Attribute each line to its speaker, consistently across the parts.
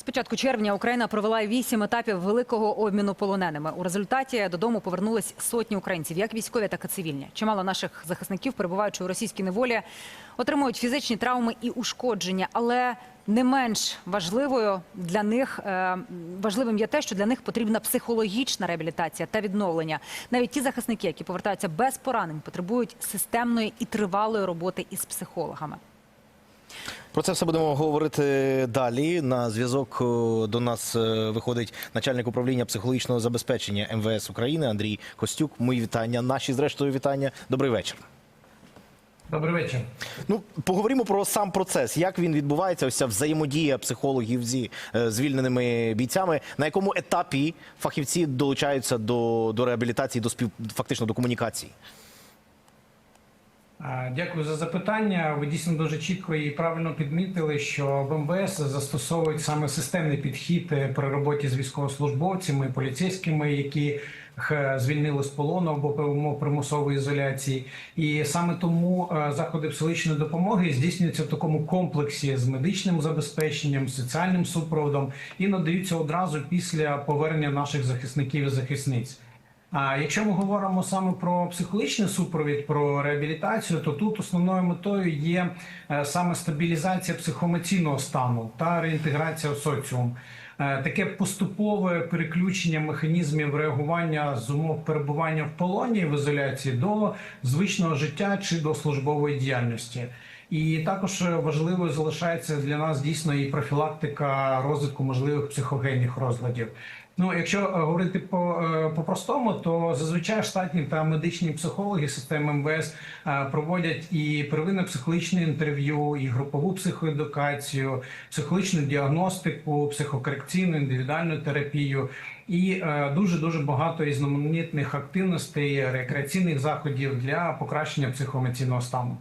Speaker 1: З початку червня Україна провела вісім етапів великого обміну полоненими. У результаті додому повернулись сотні українців, як військові, так і цивільні. Чимало наших захисників, перебуваючи у російській неволі, отримують фізичні травми і ушкодження. Але не менш важливою для них е, важливим є те, що для них потрібна психологічна реабілітація та відновлення. Навіть ті захисники, які повертаються без поранень, потребують системної і тривалої роботи із психологами.
Speaker 2: Про це все будемо говорити далі. На зв'язок е, до нас е, виходить начальник управління психологічного забезпечення МВС України Андрій Костюк. Мої вітання. Наші зрештою вітання. Добрий вечір.
Speaker 3: Добрий вечір.
Speaker 2: Ну поговоримо про сам процес, як він відбувається. Ось ця взаємодія психологів зі е, звільненими бійцями. На якому етапі фахівці долучаються до, до реабілітації, до спів фактично до комунікації.
Speaker 3: Дякую за запитання. Ви дійсно дуже чітко і правильно підмітили, що в МВС застосовують саме системний підхід е, при роботі з військовослужбовцями, поліцейськими, які звільнили з полону або примусової ізоляції. І саме тому е, заходи психологічної допомоги здійснюються в такому комплексі з медичним забезпеченням, соціальним супроводом і надаються одразу після повернення наших захисників і захисниць. А якщо ми говоримо саме про психологічний супровід, про реабілітацію, то тут основною метою є е, саме стабілізація психоемоційного стану та реінтеграція в соціум. Е, Таке поступове переключення механізмів реагування з умов перебування в полоні в ізоляції до звичного життя чи до службової діяльності. І також важливою залишається для нас дійсно і профілактика розвитку можливих психогенних розладів. Ну, якщо е, говорити по, е, по-простому, то зазвичай штатні та медичні психологи системи МВС е, проводять і первинне психологічне інтерв'ю, і групову психоедукацію, психологічну діагностику, психокорекційну, індивідуальну терапію. І дуже дуже багато різноманітних активностей, рекреаційних заходів для покращення психоемоційного стану.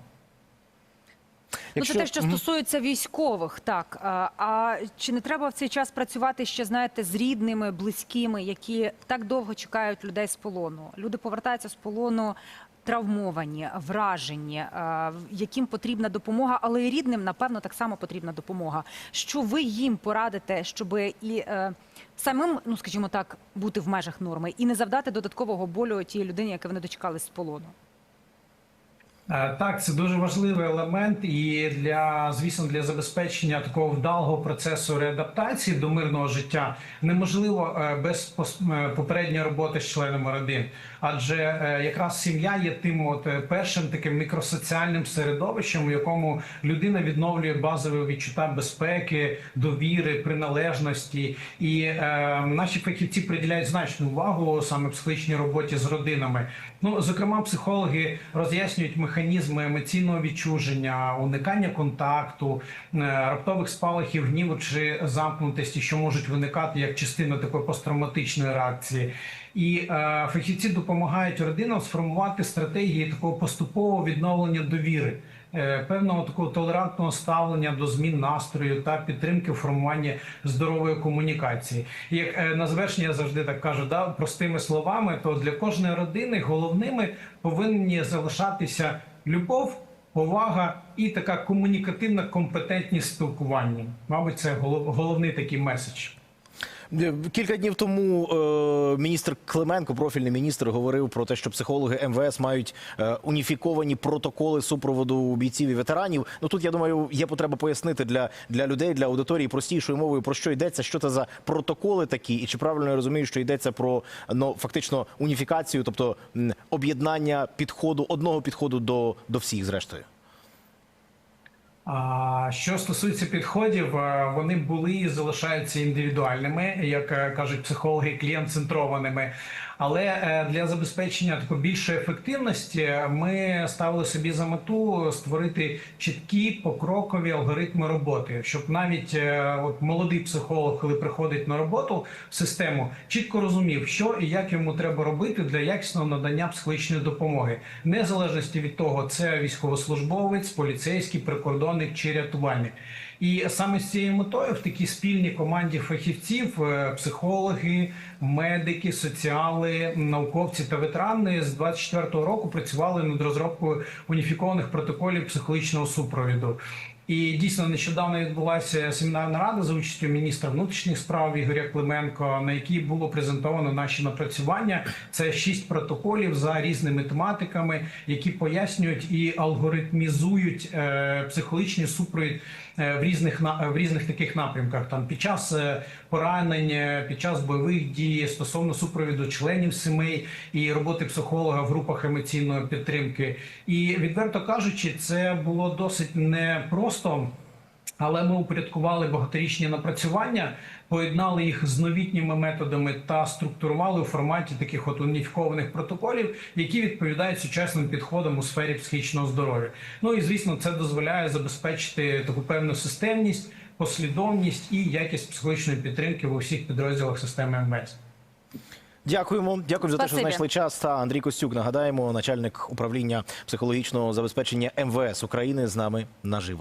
Speaker 1: Ну, це те, що стосується військових, так. А, а чи не треба в цей час працювати ще, знаєте, з рідними, близькими, які так довго чекають людей з полону? Люди повертаються з полону травмовані, вражені, яким потрібна допомога, але і рідним, напевно, так само потрібна допомога. Що ви їм порадите, щоб і е, самим, ну скажімо так, бути в межах норми і не завдати додаткового болю тій людині, яка вони дочекались з полону?
Speaker 3: Е, Так, це дуже важливий елемент, і для звісно для забезпечення такого вдалого процесу реадаптації до мирного життя неможливо е, без е, попередньої роботи з членами родин. Адже якраз сім'я є тим от першим таким мікросоціальним середовищем, у якому людина відновлює базове відчуття безпеки, довіри, приналежності. І е, наші фахівці приділяють значну увагу саме психологічній роботі з родинами. Ну, зокрема, психологи роз'яснюють механізми емоційного відчуження, уникання контакту, е, раптових спалахів гніву чи замкнутості, що можуть виникати як частина такої посттравматичної реакції. І е, фахівці допомагають родинам сформувати стратегії такого поступового відновлення довіри, певного такого толерантного ставлення до змін настрою та підтримки формування здорової комунікації. Як е, на завершення я завжди так кажу, да, простими словами, то для кожної родини головними повинні залишатися любов. Повага і така комунікативна компетентність спілкування. Мабуть, це голов- головний такий меседж.
Speaker 2: Кілька днів тому е, міністр Клименко, профільний міністр, говорив про те, що психологи МВС мають е, уніфіковані протоколи супроводу бійців і ветеранів. Ну тут я думаю, є потреба пояснити для, для людей, для аудиторії простішою мовою про що йдеться, що це за протоколи такі, і чи правильно я розумію, що йдеться про ну фактично уніфікацію, тобто об'єднання підходу одного підходу до, до всіх, зрештою.
Speaker 3: Що стосується підходів, е, вони були і залишаються індивідуальними, як е, кажуть психологи, клієнт-центрованими. Але е, для забезпечення такої більшої ефективності ми ставили собі за мету створити чіткі покрокові алгоритми роботи, щоб навіть е, от молодий психолог, коли приходить на роботу в систему, чітко розумів, що і як йому треба робити для якісного надання психологічної допомоги, незалежності від того, це військовослужбовець, поліцейський, прикордонник чи рятувальник. І саме з цією метою в такій спільній команді фахівців, е, психологи, медики, соціали, науковці та ветерани з 24-го року працювали над розробкою уніфікованих протоколів психологічного супровіду. І дійсно нещодавно відбулася семінарна рада за участю міністра внутрішніх справ Ігоря Клименко, на якій було презентовано наші напрацювання. Це шість протоколів за різними тематиками, які пояснюють і алгоритмізують е, психологічний супровід в різних в різних таких напрямках. Там під час е, поранень, е, під час бойових дій стосовно супровіду членів сімей і роботи психолога в групах емоційної підтримки. І відверто кажучи, це було досить непросто. Але ми упорядкували багаторічні напрацювання, поєднали їх з новітніми методами та структурували у форматі таких от уніфікованих протоколів, які відповідають сучасним підходам у сфері психічного здоров'я. Ну і звісно, це дозволяє забезпечити таку певну системність, послідовність і якість психологічної підтримки в усіх підрозділах системи МВС.
Speaker 2: Дякуємо. Дякуємо за те, що знайшли час. Та Андрій Костюк, нагадаємо, начальник управління психологічного забезпечення МВС України з нами наживо.